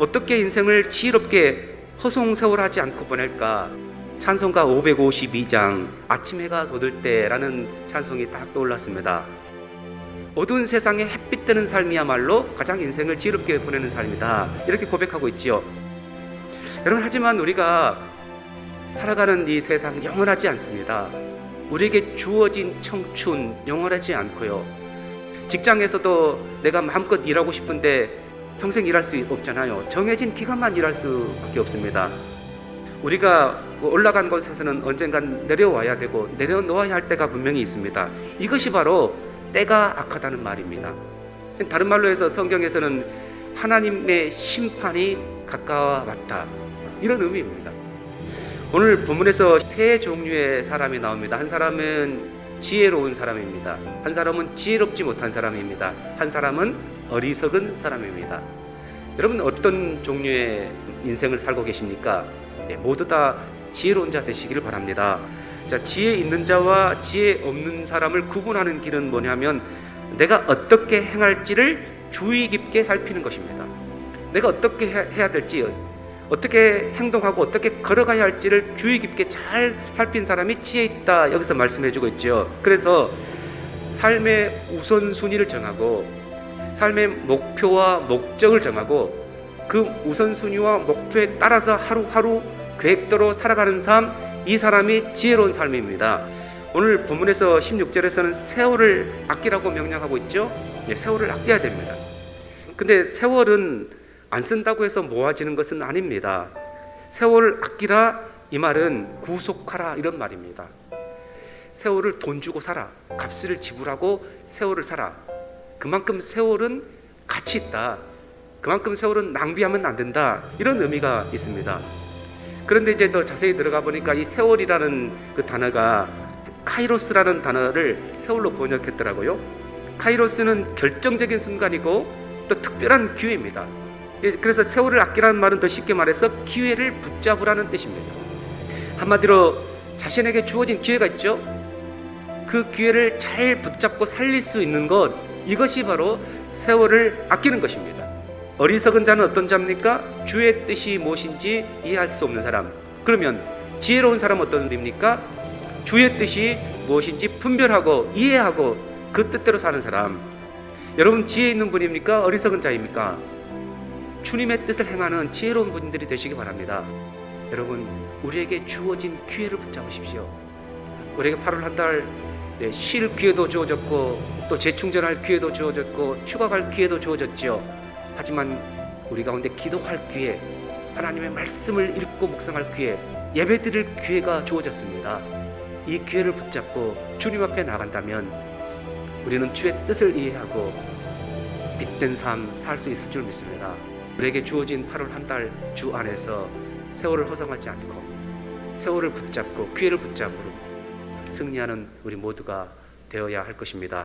어떻게 인생을 지혜롭게 허송세월하지 않고 보낼까? 찬송가 552장 아침 해가 돋을 때라는 찬송이 딱 떠올랐습니다. 어두운 세상에 햇빛 뜨는 삶이야말로 가장 인생을 지혜롭게 보내는 삶이다. 이렇게 고백하고 있지요. 여러분 하지만 우리가 살아가는 이 세상 영원하지 않습니다. 우리에게 주어진 청춘 영원하지 않고요. 직장에서도 내가 마음껏 일하고 싶은데 평생 일할 수 없잖아요. 정해진 기간만 일할 수밖에 없습니다. 우리가 올라간 곳에서는 언젠간 내려와야 되고 내려놓아야 할 때가 분명히 있습니다. 이것이 바로 때가 악하다는 말입니다. 다른 말로 해서 성경에서는 하나님의 심판이 가까워 왔다. 이런 의미입니다. 오늘 본문에서 세 종류의 사람이 나옵니다. 한 사람은 지혜로운 사람입니다. 한 사람은 지혜롭지 못한 사람입니다. 한 사람은 어리석은 사람입니다. 여러분 어떤 종류의 인생을 살고 계십니까? 네, 모두 다 지혜로운 자 되시기를 바랍니다. 자, 지혜 있는 자와 지혜 없는 사람을 구분하는 길은 뭐냐면 내가 어떻게 행할지를 주의 깊게 살피는 것입니다. 내가 어떻게 해- 해야 될지 어떻게 행동하고 어떻게 걸어가야 할지를 주의 깊게 잘 살핀 사람이 지혜 있다 여기서 말씀해주고 있죠. 그래서 삶의 우선순위를 정하고 삶의 목표와 목적을 정하고 그 우선순위와 목표에 따라서 하루하루 계획대로 살아가는 삶, 이 사람이 지혜로운 삶입니다. 오늘 본문에서 16절에서는 세월을 아끼라고 명령하고 있죠. 예, 세월을 아껴야 됩니다. 근데 세월은 안 쓴다고 해서 모아지는 것은 아닙니다. 세월을 아끼라 이 말은 구속하라 이런 말입니다. 세월을 돈 주고 살아. 값을 지불하고 세월을 살아. 그만큼 세월은 가치 있다. 그만큼 세월은 낭비하면 안 된다. 이런 의미가 있습니다. 그런데 이제 더 자세히 들어가 보니까 이 세월이라는 그 단어가 카이로스라는 단어를 세월로 번역했더라고요. 카이로스는 결정적인 순간이고 또 특별한 기회입니다. 예, 그래서 세월을 아끼라는 말은 더 쉽게 말해서 기회를 붙잡으라는 뜻입니다. 한마디로 자신에게 주어진 기회가 있죠. 그 기회를 잘 붙잡고 살릴 수 있는 것 이것이 바로 세월을 아끼는 것입니다. 어리석은 자는 어떤 자입니까? 주의 뜻이 무엇인지 이해할 수 없는 사람. 그러면 지혜로운 사람은 어떤 분입니까? 주의 뜻이 무엇인지 분별하고 이해하고 그 뜻대로 사는 사람. 여러분 지혜 있는 분입니까? 어리석은 자입니까? 주님의 뜻을 행하는 지혜로운 분들이 되시기 바랍니다. 여러분 우리에게 주어진 기회를 붙잡으십시오. 우리에게 8월 한달 네, 쉴 기회도 주어졌고 또 재충전할 기회도 주어졌고 휴가 갈 기회도 주어졌죠. 하지만 우리 가운데 기도할 기회, 하나님의 말씀을 읽고 묵상할 기회, 예배 드릴 기회가 주어졌습니다. 이 기회를 붙잡고 주님 앞에 나간다면 우리는 주의 뜻을 이해하고 빛된 삶 살 수 있을 줄 믿습니다. 우리에게 주어진 8월 한 달 주 안에서 세월을 허성하지 않고 세월을 붙잡고 기회를 붙잡으로 승리하는 우리 모두가 되어야 할 것입니다.